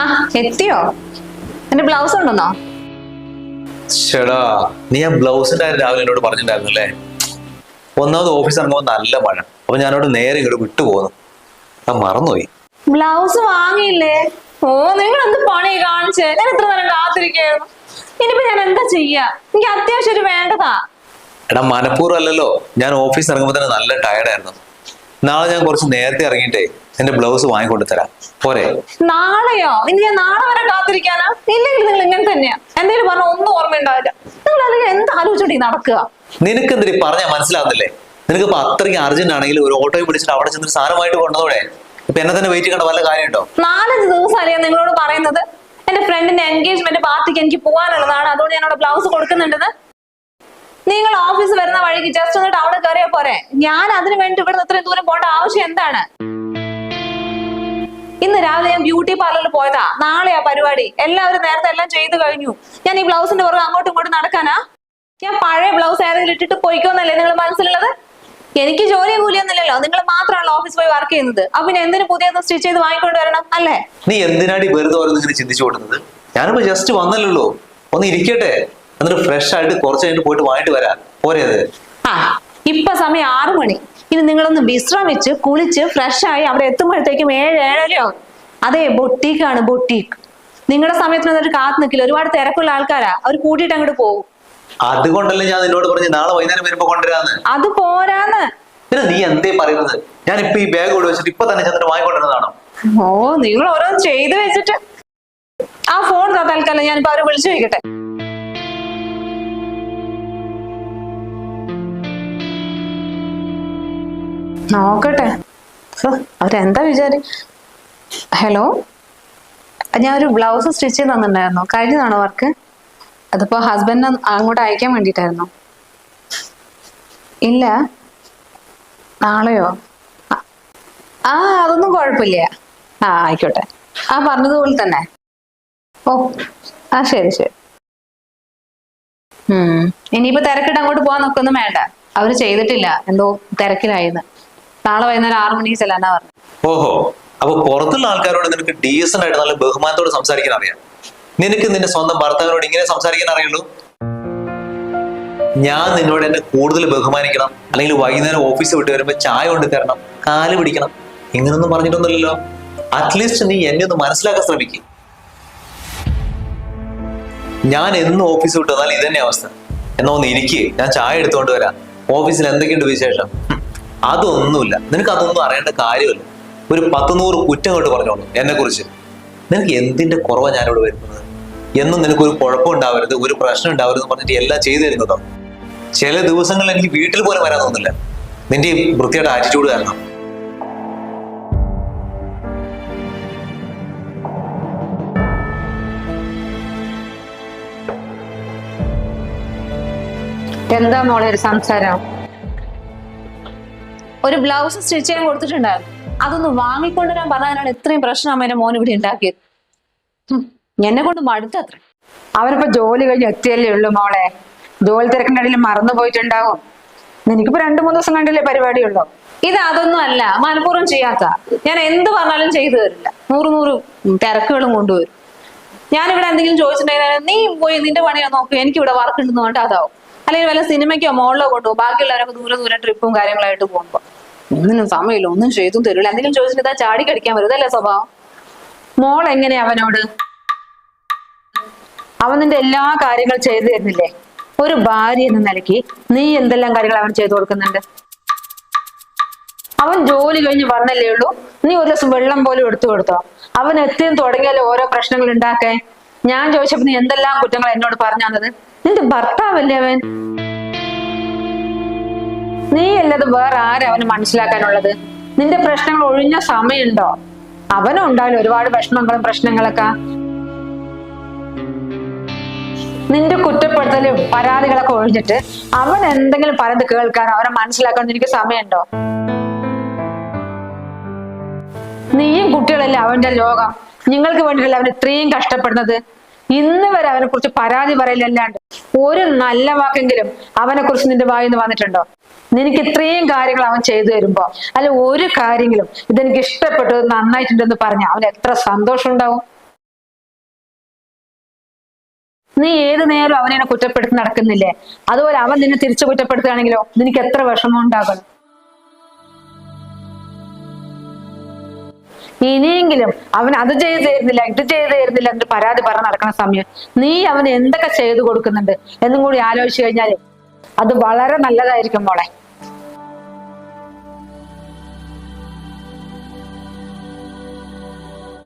ആ എത്തിയോ? എന്റെ ബ്ലൗസ് ഉണ്ടെന്നോ? ചേടാ നീ ആ ബ്ലൗസിന്റെ കാര്യം രാവിലെ എന്നോട് പറഞ്ഞിട്ടുണ്ടായിരുന്നു അല്ലേ? ഒന്നാമത് ഓഫീസ് ഇറങ്ങുമ്പോൾ നല്ല മഴ. അപ്പൊ ഞാനോട് നേരെ ഇങ്ങോട്ട് വിട്ടുപോകുന്നു ആ മറന്നുപോയി. ബ്ലൗസ് വാങ്ങിയില്ലേ? ഓ നിങ്ങൾ എന്ത് പണി കാണിച്ചേ? ഞാൻ എത്ര നേരം കാത്തിരിക്കായിരുന്നു. ഇനിയിപ്പോ ഞാൻ എന്താ ചെയ്യാ? എനിക്ക് അത്യാവശ്യം ഒരു വേണ്ടതാ. എടാ മനഃപൂർവം അല്ലല്ലോ. ഞാൻ ഓഫീസ് ഇറങ്ങുമ്പോൾ തന്നെ നല്ല ടയർഡായിരുന്നു നാളെ ഞാൻ കുറച്ച് നേരത്തെ ഇറങ്ങിയിട്ടേ എന്റെ ബ്ലൗസ് വാങ്ങിക്കൊണ്ടു തരാം പോരെ. നാളെയോ? ഇനി ഞാൻ നാളെ വരെ കാത്തിരിക്കാനാ? ഇല്ലെങ്കിൽ നിങ്ങൾ ഇങ്ങനെ തന്നെയാ. എന്തെങ്കിലും പറഞ്ഞ ഒന്നും ഓർമ്മയുണ്ടാവില്ല. നിങ്ങൾ അല്ലെങ്കിൽ എന്ത് ആലോചിച്ചോണ്ടി നടക്കുക? നിനക്ക് എന്തിരി പറഞ്ഞാൽ മനസ്സിലാവുന്നില്ലേ? നിനക്ക് ഇപ്പൊ അത്രയ്ക്ക് അർജന്റ് ആണെങ്കിൽ ഒരു ഓട്ടോയിൽ പിടിച്ചിട്ട് അവിടെ ചെന്നൊരു സാധനമായിട്ട് കൊണ്ടതോടെ ഇപ്പൊ എന്നെ തന്നെ വെയിറ്റ് ചെയ്യേണ്ട വല്ല കാര്യമുണ്ടോ? നാലഞ്ച് ദിവസമല്ലേ അറിയാം നിങ്ങളോട് പറയുന്നത്? എന്റെ ഫ്രണ്ടിന്റെ എൻഗേജ്മെന്റ് പാർട്ടിക്ക് എനിക്ക് പോകാനുള്ളതാണ് അതുകൊണ്ട് ഞാൻ അവിടെ ബ്ലൗസ് കൊടുക്കുന്നുണ്ടെന്ന്. നിങ്ങൾ ഓഫീസ് വരുന്ന വഴിക്ക് ജസ്റ്റ് ഒന്ന് ടൗണിൽ കയറിയാൽ പോരെ. ഞാൻ അതിനു വേണ്ടി ഇവിടെ ഇത്രയും ദൂരം പോകേണ്ട ആവശ്യം എന്താണ്? ഇന്ന് രാവിലെ ഞാൻ ബ്യൂട്ടി പാർലറിൽ പോയതാ. നാളെ ആ പരിപാടി. എല്ലാവരും നേരത്തെ എല്ലാം ചെയ്തു കഴിഞ്ഞു. ഞാൻ ഈ ബ്ലൗസിന്റെ പുറകെ അങ്ങോട്ടും ഇങ്ങോട്ടും നടക്കാനാ? ഞാൻ പഴയ ബ്ലൗസ് ഏതെങ്കിലും ഇട്ടിട്ട് പോയിക്കോന്നല്ലേ നിങ്ങൾ മനസ്സിലുള്ളത്? എനിക്ക് ജോലി കൂലിയൊന്നുമില്ലല്ലോ നിങ്ങൾ മാത്രമാണല്ലോ ഓഫീസ് പോയി വർക്ക് ചെയ്യുന്നത്. അപ്പൊ പിന്നെ എന്തിനു പുതിയത് സ്റ്റിച്ച് ചെയ്ത് വാങ്ങിക്കൊണ്ട് വരണം അല്ലേ? നീ എന്തിനാടി വെറുതെ ഓരോന്ന് ഇങ്ങനെ ചിന്തിച്ചു കൊടുക്കുന്നത് ഞാനിപ്പോ ജസ്റ്റ് വന്നല്ലോ ഒന്ന് ഇരിക്കട്ടെ. എന്നിട്ട് ഫ്രഷ് ആയിട്ട് കുറച്ച് കഴിഞ്ഞിട്ട് പോയിട്ട് വാങ്ങിട്ട് വരാം. പോരേത് ആ ഇപ്പൊ സമയം ആറു മണി. ഇനി നിങ്ങളൊന്ന് വിശ്രമിച്ച് കുളിച്ച് ഫ്രഷ് ആയി അവിടെ എത്തുമ്പോഴത്തേക്കും ഏഴ് ഏഴരയോ? അതെ ബൊട്ടീക്കാണ് ബൊട്ടീക്ക് നിങ്ങളുടെ സമയത്തിന് എന്നിട്ട് കാത്തു നിൽക്കില്ല. ഒരുപാട് തിരക്കുള്ള ആൾക്കാരാ. അവർ കൂട്ടിയിട്ട് അങ്ങോട്ട് പോകും. അതുകൊണ്ടല്ലേ ഞാൻ നിന്നോട് പറഞ്ഞു നാളെ വൈകുന്നേരം വരുമ്പോ കൊണ്ടുവരാന്ന്? അത് പോരാന്ന്. പിന്നെ നീ എന്തേ പറയുന്നത്? ഞാൻ ഇപ്പൊ ഈ ബാഗ് കൊണ്ട് വെച്ചിട്ട് ഇപ്പൊ തന്നെ ചെന്നിട്ട് വാങ്ങിക്കൊണ്ടിരുന്നതാണോ? ഓ നിങ്ങൾ ഓരോന്ന് ചെയ്തു വെച്ചിട്ട്. ആ ഫോൺ തൽക്കാലം ഞാനിപ്പോ അവരെ വിളിച്ചു വയ്ക്കട്ടെ നോക്കട്ടെ. അവരെന്താ വിചാരി ഹലോ? ഞാൻ ഒരു ബ്ലൗസ് സ്റ്റിച്ച് ചെയ്ത് തന്നിട്ടുണ്ടായിരുന്നു. കഴിഞ്ഞതാണോ വർക്ക്? അതിപ്പോ ഹസ്ബൻഡ് അങ്ങോട്ട് അയക്കാൻ വേണ്ടിയിട്ടായിരുന്നു. ഇല്ല. നാളെയോ? ആ, അതൊന്നും കുഴപ്പമില്ല. ആ ആയിക്കോട്ടെ. ആ പറഞ്ഞതുപോലെ തന്നെ. ഓ ആ ശരി ശരി. ഇനിയിപ്പോ തിരക്കിട്ട് അങ്ങോട്ട് പോകാൻ നോക്കൊന്നും വേണ്ട. അവർ ചെയ്തിട്ടില്ല. എന്തോ തിരക്കിലായിന്ന്. നാളെ വൈകുന്നേരം ആറു മണിക്ക് ചെല്ലാനാ പറഞ്ഞു. ഓഹോ അപ്പൊ പുറത്തുള്ള ആൾക്കാരോട് നിനക്ക് ഡീസന്റ് ആയിട്ട് നല്ല ബഹുമാനത്തോട് സംസാരിക്കാൻ അറിയാം. നിനക്ക് നിന്റെ സ്വന്തം ഭർത്താവിനോട് ഇങ്ങനെ സംസാരിക്കാൻ അറിയുള്ളൂ? ഞാൻ നിന്നോട് എന്നെ കൂടുതൽ ബഹുമാനിക്കണം. അല്ലെങ്കിൽ വൈകുന്നേരം ഓഫീസ് വിട്ട് വരുമ്പോ ചായ കൊണ്ട് തരണം കാൽ പിടിക്കണം. ഇങ്ങനൊന്നും പറഞ്ഞിട്ടൊന്നുമില്ലല്ലോ. അറ്റ്ലീസ്റ്റ് നീ എന്നെ ഒന്ന് മനസ്സിലാക്കാൻ ശ്രമിക്കും. ഞാൻ എന്നും ഓഫീസ് വിട്ട് വന്നാൽ ഇതന്നെ അവസ്ഥ. എന്നാ ഒന്ന് ഇരിക്കുക ഞാൻ ചായ എടുത്തുകൊണ്ട് വരാം. ഓഫീസിൽ എന്തൊക്കെയുണ്ട് വിശേഷം? അതൊന്നുമില്ല. നിനക്ക് അതൊന്നും അറിയേണ്ട കാര്യമില്ല. ഒരു പത്ത് നൂറ് കുറ്റം കൊണ്ട് പറഞ്ഞോളൂ എന്നെ കുറിച്ച് നിനക്ക് എന്തിന്റെ കുറവാണ് ഞാനിവിടെ വരുന്നത്? എന്നും നിനക്ക് ഒരു കുഴപ്പം ഉണ്ടാവരുത് ഒരു പ്രശ്നം ഉണ്ടാവരുത് പറഞ്ഞിട്ട് എല്ലാം ചെയ്തു തരുന്നതോ ചില ദിവസങ്ങളിൽ എനിക്ക് വീട്ടിൽ പോലും വരാൻ തോന്നില്ല നിന്റെ ഈ വൃത്തിയുടെ ആറ്റിറ്റ്യൂഡ് കാരണം. എന്താ മോളെ ഒരു സംസാരം? ഒരു ബ്ലൗസ് സ്റ്റിച്ച് ചെയ്യാൻ കൊടുത്തിട്ടുണ്ടായിരുന്നു. അതൊന്ന് വാങ്ങിക്കൊണ്ടുവരാൻ പറഞ്ഞതിനാണ് ഇത്രയും പ്രശ്നം അമ്മ എന്റെ മോൻ ഇവിടെ ഉണ്ടാക്കിയത്. എന്നെ കൊണ്ട് മടുത്ത അത്ര അവനിപ്പോ ജോലി കഴിഞ്ഞ് എത്തിയല്ലേ ഉള്ളൂ മോളെ. ജോലി തിരക്കിനിടയിൽ ഇടയിൽ മറന്നു പോയിട്ടുണ്ടാവും. എനിക്കിപ്പോ രണ്ടു മൂന്ന് ദിവസം കണ്ടില്ലേ പരിപാടിയുള്ളൂ? ഇത് അതൊന്നും അല്ല മനഃപൂർവം ചെയ്യാത്ത. ഞാൻ എന്ത് പറഞ്ഞാലും ചെയ്തു തരില്ല. നൂറ് നൂറ് തിരക്കുകളും കൊണ്ടുവരും. ഞാനിവിടെ എന്തെങ്കിലും ചോദിച്ചിട്ടുണ്ടെങ്കിൽ നീ പോയി നിന്റെ പണിയോ നോക്കൂ എനിക്ക് ഇവിടെ വർക്ക് ഉണ്ടെന്ന് പറഞ്ഞിട്ട് അതാവും. അല്ലെങ്കിൽ വല്ല സിനിമയ്ക്കോ മോളിലോ കൊണ്ടുപോകും. ബാക്കിയുള്ളവരൊക്കെ ദൂരെ ദൂരെ ട്രിപ്പും കാര്യങ്ങളായിട്ട് പോകുമ്പോ. ഒന്നിനും സമയമില്ല ഒന്നും ചെയ്തും തരില്ല. എന്തെങ്കിലും ചോദിച്ചിട്ട് ഇതാ ചാടി കടിക്കാൻ വരും. സ്വഭാവം? മോൾ എങ്ങനെ അവനോട്? അവൻ നിന്റെ എല്ലാ കാര്യങ്ങൾ ചെയ്തു തരുന്നില്ലേ? ഒരു ഭാര്യ എന്ന നിലയ്ക്ക് നീ എന്തെല്ലാം കാര്യങ്ങൾ അവൻ ചെയ്തു കൊടുക്കുന്നുണ്ട്? അവൻ ജോലി കഴിഞ്ഞ് വന്നല്ലേ ഉള്ളൂ? നീ ഒരു ദിവസം വെള്ളം പോലും എടുത്തു കൊടുത്തോ? അവൻ എത്തിയും തുടങ്ങിയാലോ ഓരോ പ്രശ്നങ്ങൾ ഉണ്ടാക്കേ? ഞാൻ ചോദിച്ചപ്പോ നീ എന്തെല്ലാം കുറ്റങ്ങൾ എന്നോട് പറഞ്ഞു തന്നത്? നിന്റെ ഭർത്താവല്ലേ അവൻ? നീ അല്ലത് വേറെ ആരും അവന് മനസ്സിലാക്കാനുള്ളത്? നിന്റെ പ്രശ്നങ്ങൾ ഒഴിഞ്ഞ സമയമുണ്ടോ? അവനും ഉണ്ടാവില്ല ഒരുപാട് വിഷമങ്ങളും പ്രശ്നങ്ങളൊക്കെ. നിന്റെ കുറ്റപ്പെടുത്തലും പരാതികളൊക്കെ ഒഴിഞ്ഞിട്ട് അവൻ എന്തെങ്കിലും പറയുന്നത് കേൾക്കാൻ അവനെ മനസ്സിലാക്കാനോ എനിക്ക് സമയമുണ്ടോ? നീയും കുട്ടികളല്ലേ അവന്റെ ലോകം. നിങ്ങൾക്ക് വേണ്ടിയിട്ടല്ല അവൻ ഇത്രയും കഷ്ടപ്പെടുന്നത്? ഇന്ന് വരെ അവനെ കുറിച്ച് പരാതി പറയില്ലല്ലാണ്ട് ഒരു നല്ല വാക്കെങ്കിലും അവനെ കുറിച്ച് നിന്റെ വായിൽ നിന്ന് വന്നിട്ടുണ്ടോ? നിനക്ക് ഇത്രയും കാര്യങ്ങൾ അവൻ ചെയ്തു തരുമ്പോ അല്ല ഒരു കാര്യങ്ങളും ഇതെനിക്ക് ഇഷ്ടപ്പെട്ടു നന്നായിട്ടുണ്ടെന്ന് പറഞ്ഞ അവൻ എത്ര സന്തോഷം ഉണ്ടാവും? നീ ഏത് നേരം അവനെ കുറ്റപ്പെടുത്തി നടക്കുന്നില്ലേ? അതുപോലെ അവൻ നിന്നെ തിരിച്ചു കുറ്റപ്പെടുത്തുകയാണെങ്കിലോ? നിനക്ക് എത്ര വിഷമം ഉണ്ടാകണം ഇനിയെങ്കിലും അവൻ അത് ചെയ്തു തരുന്നില്ല ഇത് ചെയ്തു തരുന്നില്ല എന്ന് പരാതി പറഞ്ഞ് നടക്കുന്ന സമയം നീ അവന് എന്തൊക്കെ ചെയ്തു കൊടുക്കുന്നുണ്ട് എന്നും കൂടി ആലോചിച്ചു കഴിഞ്ഞാൽ അത് വളരെ നല്ലതായിരിക്കും മോളെ.